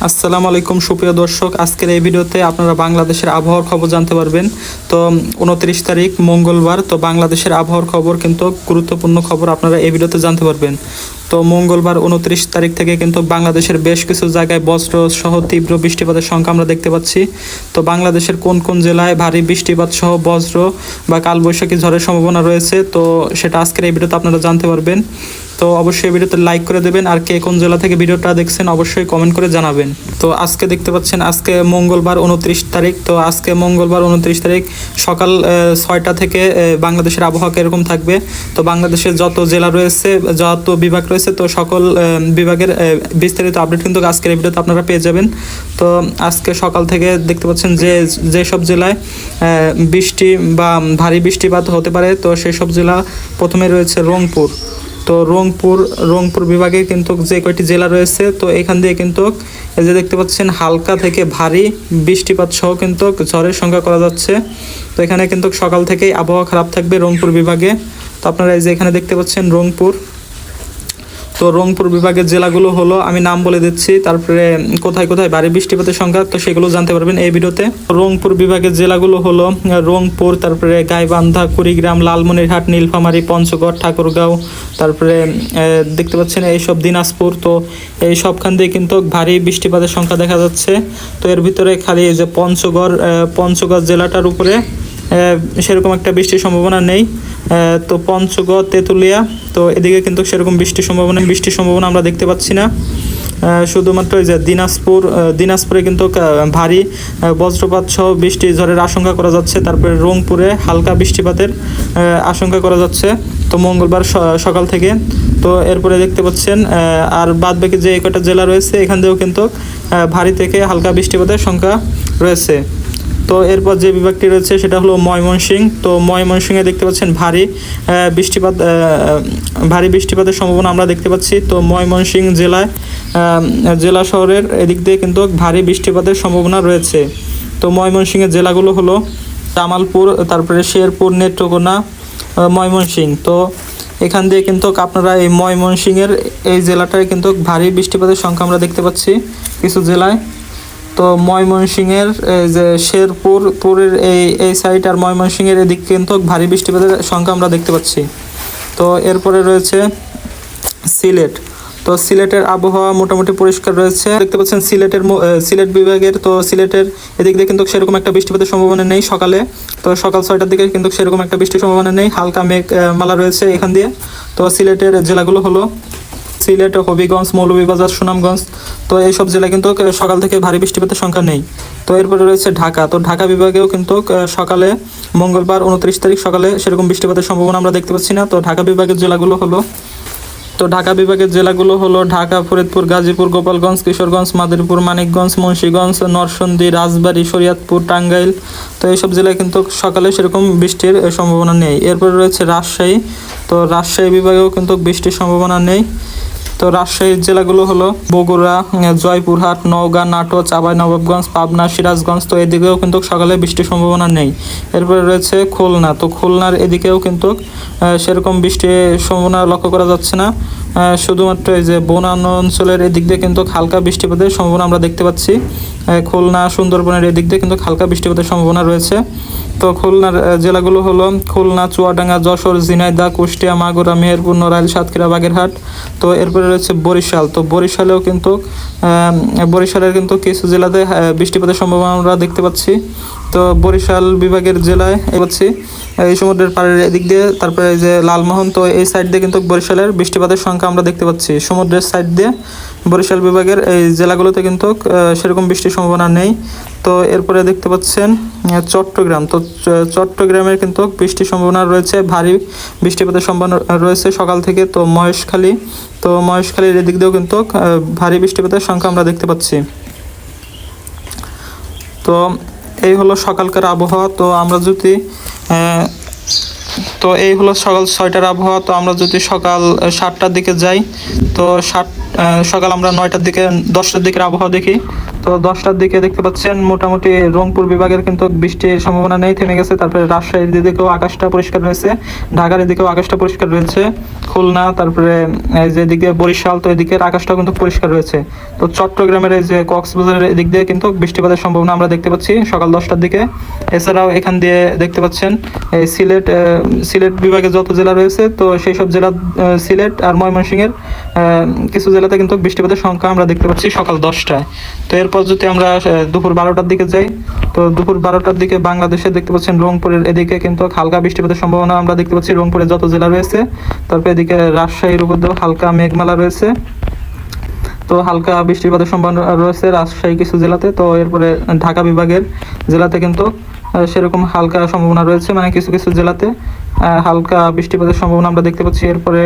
আসসালামু আলাইকুম, সুপ্রিয় দর্শক। আজকের এই ভিডিওতে আপনারা বাংলাদেশের আবহাওয়ার খবর জানতে পারবেন। তো, উনত্রিশ তারিখ, মঙ্গলবার। তো, বাংলাদেশের আবহাওয়ার খবর কিন্তু গুরুত্বপূর্ণ খবর আপনারা এই ভিডিওতে জানতে পারবেন। তো, মঙ্গলবার, উনত্রিশ তারিখ থেকে কিন্তু বাংলাদেশের বেশ কিছু জায়গায় বজ্র সহ তীব্র বৃষ্টিপাতের সংখ্যা আমরা দেখতে পাচ্ছি। তো, বাংলাদেশের কোন কোন জেলায় ভারী বৃষ্টিপাত সহ বজ্র বা কালবৈশাখী ঝড়ের সম্ভাবনা রয়েছে? তো, সেটা আজকের এই ভিডিওতে আপনারা জানতে পারবেন। তো অবশ্যই ভিডিওতে লাইক করে দেবেন। আর কে কোন জেলা থেকে ভিডিওটা দেখছেন অবশ্যই কমেন্ট করে জানাবেন। তো আজকে দেখতে পাচ্ছেন, আজকে মঙ্গলবার উনত্রিশ তারিখ। তো আজকে মঙ্গলবার উনত্রিশ তারিখ সকাল ছয়টা থেকে বাংলাদেশের আবহাওয়া কীরকম থাকবে? তো বাংলাদেশের যত জেলা রয়েছে, যত বিভাগ রয়েছে, তো সকল বিভাগের বিস্তারিত আপডেট কিন্তু আজকের ভিডিওতে আপনারা পেয়ে যাবেন। তো আজকে সকাল থেকে দেখতে পাচ্ছেন যে, যেসব জেলায় বৃষ্টি বা ভারী বৃষ্টিপাত হতে পারে, তো সেই সব জেলা প্রথমে রয়েছে রংপুর। তো রংপুর রংপুর বিভাগে কিন্তু যে কয়েকটি জেলা রয়েছে, তো এখান দিয়ে কিন্তু এই যে দেখতে পাচ্ছেন হালকা থেকে ভারী বৃষ্টিপাত সহ কিন্তু ঝড়ের সংখ্যা করা যাচ্ছে। তো এখানে কিন্তু সকাল থেকেই আবহাওয়া খারাপ থাকবে রংপুর বিভাগে। তো আপনারা এই যে এখানে দেখতে পাচ্ছেন রংপুর তো রংপুর বিভাগের জেলাগুলো হলো, আমি নাম বলে দিচ্ছি, তারপরে কোথায় কোথায় ভারী বৃষ্টিপাতের সংখ্যা তো সেগুলো জানতে পারবেন এই ভিডিওতে। রংপুর বিভাগের জেলাগুলো হলো, রংপুর, তারপরে গাইবান্ধা, কুড়িগ্রাম, লালমনিরহাট, নীলফামারী, পঞ্চগড়, ঠাকুরগাঁও, তারপরে দেখতে পাচ্ছেন এইসব দিনাজপুর, তো এই সবখান দিয়ে কিন্তু ভারী বৃষ্টিপাতের সংখ্যা দেখা যাচ্ছে। তো এর ভিতরে খালি এই যে পঞ্চগড় পঞ্চগড় জেলাটার উপরে সেরকম একটা বৃষ্টির সম্ভাবনা নেই। তো পঞ্চগড়, তেঁতুলিয়া, তো এদিকে কিন্তু সেরকম বৃষ্টির সম্ভাবনা বৃষ্টির সম্ভাবনা আমরা দেখতে পাচ্ছি না। শুধুমাত্র যে দিনাজপুর দিনাজপুরে কিন্তু ভারী বজ্রপাত সহ বৃষ্টি ঝড়ের আশঙ্কা করা যাচ্ছে। তারপরে রংপুরে হালকা বৃষ্টিপাতের আশঙ্কা করা যাচ্ছে। তো মঙ্গলবার সকাল থেকে, তো এরপরে দেখতে পাচ্ছেন আর বাদ বাকি যে কটা জেলা রয়েছে, এখান থেকেও কিন্তু ভারী থেকে হালকা বৃষ্টিপাতের সংখ্যা রয়েছে। তো এরপর যে বিভাগটি রয়েছে সেটা হলো ময়মনসিংহ। তো ময়মনসিংহে দেখতে পাচ্ছেন ভারী বৃষ্টিপাত ভারী বৃষ্টিপাতের সম্ভাবনা আমরা দেখতে পাচ্ছি। তো ময়মনসিং জেলায় জেলা শহরের এদিক দিয়ে কিন্তু ভারী বৃষ্টিপাতের সম্ভাবনা রয়েছে। তো ময়মনসিংহের জেলাগুলো হলো জামালপুর তারপরে শেরপুর, নেত্রকোনা ময়মনসিং তো এখান দিয়ে কিন্তু আপনারা এই ময়মনসিংহের এই জেলাটায় কিন্তু ভারী বৃষ্টিপাতের সংখ্যা আমরা দেখতে পাচ্ছি। কিছু জেলায় তো ময়মনসিংহের যে শেরপুর, পুরের এই এই সাইড আর ময়মনসিংহের এদিক কিন্তু ভারী বৃষ্টিপাতের সংখ্যা আমরা দেখতে পাচ্ছি। তো এরপরে রয়েছে সিলেট। তো সিলেটের আবহাওয়া মোটামুটি পরিষ্কার রয়েছে। দেখতে পাচ্ছেন সিলেটের সিলেট বিভাগের, তো সিলেটের এদিক দিয়ে কিন্তু সেরকম একটা বৃষ্টিপাতের সম্ভাবনা নেই সকালে। তো সকাল ছয়টার দিকে কিন্তু সেরকম একটা বৃষ্টির সম্ভাবনা নেই। হালকা মেঘ মালা রয়েছে এখান দিয়ে। তো সিলেটের জেলাগুলো হলো সিলেট, হবিগঞ্জ, মৌলভীবাজার, সুনামগঞ্জ। তো এইসব জেলায় কিন্তু সকাল থেকে ভারী বৃষ্টিপাতের সংখ্যা নেই। তো এরপরে রয়েছে ঢাকা। তো ঢাকা বিভাগেও কিন্তু সকালে মঙ্গলবার উনত্রিশ তারিখ সকালে সেরকম বৃষ্টিপাতের সম্ভাবনা আমরা দেখতে পাচ্ছি না। তো ঢাকা বিভাগের জেলাগুলো হলো, তো ঢাকা বিভাগের জেলাগুলো হলো ঢাকা, ফরিদপুর, গাজীপুর, গোপালগঞ্জ, কিশোরগঞ্জ, মাদারীপুর, মানিকগঞ্জ, মুন্সীগঞ্জ নরসিংদী রাজবাড়ী, শরীয়তপুর, টাঙ্গাইল। তো এইসব জেলায় কিন্তু সকালে সেরকম বৃষ্টির সম্ভাবনা নেই। এরপরে রয়েছে রাজশাহী। তো রাজশাহী বিভাগেও কিন্তু বৃষ্টির সম্ভাবনা নেই। তো রাজশাহীর জেলাগুলো হলো বগুড়া, জয়পুরহাট, নওগাঁ, নাটোর চাঁপাইনবাবগঞ্জ পাবনা, সিরাজগঞ্জ, তো এদিকেও কিন্তু সকালে বৃষ্টির সম্ভাবনা নেই। এরপরে রয়েছে খুলনা, তো খুলনার এদিকেও কিন্তু সেরকম বৃষ্টির সম্ভাবনা লক্ষ্য করা যাচ্ছে না। শুধুমাত্র এই যে বনান্য অঞ্চলের এদিক দিয়ে কিন্তু হালকা বৃষ্টিপাতের সম্ভাবনা আমরা দেখতে পাচ্ছি। খুলনা, সুন্দরবনের এদিক দিয়ে কিন্তু হালকা বৃষ্টিপাতের সম্ভাবনা রয়েছে। তো খুলনার জেলাগুলো হলো খুলনা, চুয়াডাঙ্গা, যশোর ঝিনাইদা কুষ্টিয়া, মাগুরা, মেহেরপুর, নড়াইল, সাতক্ষীরা, বাগেরহাট। তো এরপরে রয়েছে বরিশাল। তো বরিশালেও কিন্তু বরিশালের কিন্তু কিছু জেলাতে বৃষ্টিপাতের সম্ভাবনা আমরা দেখতে পাচ্ছি। তো বরিশাল বিভাগের জেলায় পাচ্ছি এই সমুদ্রের পাড়ের এদিক দিয়ে, তারপরে যে লালমোহন, তো এই সাইড দিয়ে কিন্তু বরিশালের বৃষ্টিপাতের সংখ্যা আমরা দেখতে পাচ্ছি। সমুদ্রের সাইড দিয়ে বরিশাল বিভাগের এই জেলাগুলোতে কিন্তু সেরকম বৃষ্টির সম্ভাবনা নেই। তো এরপরে দেখতে পাচ্ছেন চট্টগ্রাম। তো চট্টগ্রামের কিন্তু বৃষ্টির সম্ভাবনা রয়েছে, ভারী বৃষ্টিপাতের সম্ভাবনা রয়েছে সকাল থেকে, তো মহেশখালী। তো মহেশখালীর এদিক দিয়েও কিন্তু ভারী বৃষ্টিপাতের সংখ্যা আমরা দেখতে পাচ্ছি। তো এই হলো সকালকার আবহাওয়া, তো আমরা যদি তো এই হলো সকাল ছয়টার আবহাওয়া, তো আমরা যদি সকাল সাতটার দিকে যাই, তো সাত সকাল আমরা নয়টার দিকে, দশটার দিকের আবহাওয়া দেখি। তো দশটার দিকে দেখতে পাচ্ছেন মোটামুটি রংপুর বিভাগের কিন্তু বৃষ্টির সম্ভাবনা নেই, থেমে গেছে। তারপরে রাজশাহীর দিকেও আকাশটা পরিষ্কার রয়েছে, ঢাকার এদিকেও আকাশটা পরিষ্কার রয়েছে, খুলনা, তারপরে যে বরিশাল, তো এদিকের আকাশটা কিন্তু পরিষ্কার রয়েছে। তো চট্টগ্রামের এই যে কক্সবাজারের এদিক দিয়ে কিন্তু বৃষ্টিপাতের সম্ভাবনা আমরা দেখতে পাচ্ছি সকাল দশটার দিকে। এছাড়াও এখান দিয়ে দেখতে পাচ্ছেন, এই সিলেট সিলেট বিভাগে যত জেলা রয়েছে, তো সেই সব জেলা সিলেট আর ময়মনসিংহের কিছু জেলাতে কিন্তু বৃষ্টিপাতের সংখ্যা আমরা দেখতে পাচ্ছি সকাল দশটায়। তো এরপর যদি আমরা দুপুর বারোটার দিকে যাই, তো দুপুর বারোটার দিকে বাংলাদেশে দেখতে পাচ্ছেন রংপুরের এদিকে কিন্তু হালকা বৃষ্টিপাতের সম্ভাবনা আমরা দেখতে পাচ্ছি। রংপুরে যত জেলা রয়েছে, তারপর এদিকে রাজশাহীর উপর হালকা মেঘমালা রয়েছে। তো হালকা বৃষ্টিপাতের সম্ভাবনা রয়েছে রাজশাহী কিছু জেলাতে। তো এরপরে ঢাকা বিভাগের জেলাতে কিন্তু সেরকম হালকা সম্ভাবনা রয়েছে মানে কিছু কিছু জেলাতে হালকা বৃষ্টিপাতের সম্ভাবনা আমরা দেখতে পাচ্ছি। এরপরে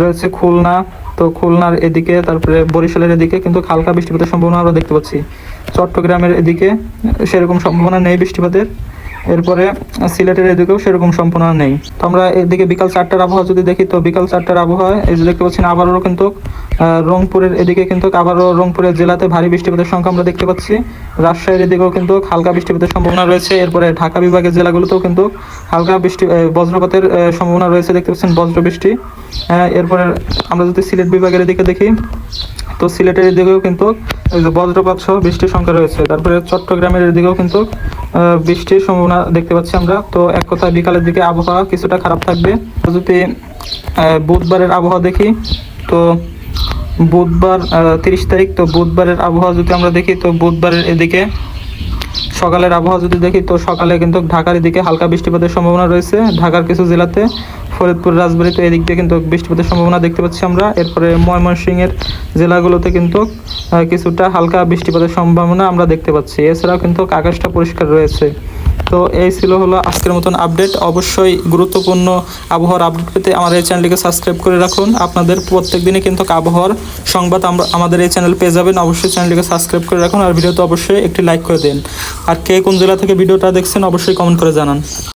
রয়েছে খুলনা তো খুলনার এদিকে, তারপরে বরিশালের এদিকে, কিন্তু হালকা বৃষ্টিপাতের সম্ভাবনা আমরা দেখতে পাচ্ছি। চট্টগ্রামের এদিকে সেরকম সম্ভাবনা নেই বৃষ্টিপাতের। এরপরে সিলেটের এদিকেও সেরকম সম্ভাবনা নেই। তো আমরা এদিকে বিকাল চারটার আবহাওয়া যদি দেখি, তো বিকাল চারটার আবহাওয়া এই যে দেখতে পাচ্ছেন আবারও কিন্তু রংপুরের এদিকে কিন্তু আবারও রংপুরের জেলাতে ভারী বৃষ্টিপাতের সংখ্যা আমরা দেখতে পাচ্ছি। রাজশাহীর এদিকেও কিন্তু হালকা বৃষ্টিপাতের সম্ভাবনা রয়েছে। এরপরে ঢাকা বিভাগের জেলাগুলোতেও কিন্তু হালকা বৃষ্টি বজ্রপাতের সম্ভাবনা রয়েছে দেখতে পাচ্ছেন বজ্র বৃষ্টি এরপরে আমরা যদি সিলেট বিভাগের এদিকে দেখি, তো সিলেটের এদিকেও কিন্তু এই যে বজ্রপাত সহ বৃষ্টির সংখ্যা রয়েছে। তারপরে চট্টগ্রামের এদিকেও কিন্তু বৃষ্টির সম্ভাবনা দেখতে পাচ্ছি আমরা। তো এক কথায় বিকালের দিকে আবহাওয়া কিছুটা খারাপ থাকবে। যদি বুধবারের আবহাওয়া দেখি, তো বুধবার তিরিশ তারিখ, তো বুধবারের আবহাওয়া যদি আমরা দেখি, তো বুধবারের এদিকে, সকালের আবহাওয়া যদি দেখি, তো সকালে কিন্তু ঢাকার এদিকে হালকা বৃষ্টিপাতের সম্ভাবনা রয়েছে। ঢাকার কিছু জেলাতে ফরিদপুর রাজবাড়ী তো এদিক দিয়ে কিন্তু বৃষ্টিপাতের সম্ভাবনা দেখতে পাচ্ছি আমরা। এরপরে ময়মনসিংহের জেলাগুলোতে কিন্তু কিছুটা হালকা বৃষ্টিপাতের সম্ভাবনা আমরা দেখতে পাচ্ছি। এছাড়াও কিন্তু আকাশটা পরিষ্কার রয়েছে। তো এই ছিল হলো আজকের মতন আপডেট অবশ্যই গুরুত্বপূর্ণ আবহাওয়ার আপডেট পেতে আমার এই চ্যানেলটিকে সাবস্ক্রাইব করে রাখুন। আপনাদের প্রত্যেক দিনই কিন্তু আবহাওয়ার সংবাদ আমরা, আমাদের এই চ্যানেল পেয়ে যাবেন। অবশ্যই চ্যানেলটিকে সাবস্ক্রাইব করে রাখুন। আর ভিডিওতে অবশ্যই একটি লাইক করে দিন। আর কে কোন জেলা থেকে ভিডিওটা দেখছেন, অবশ্যই কমেন্ট করে জানান।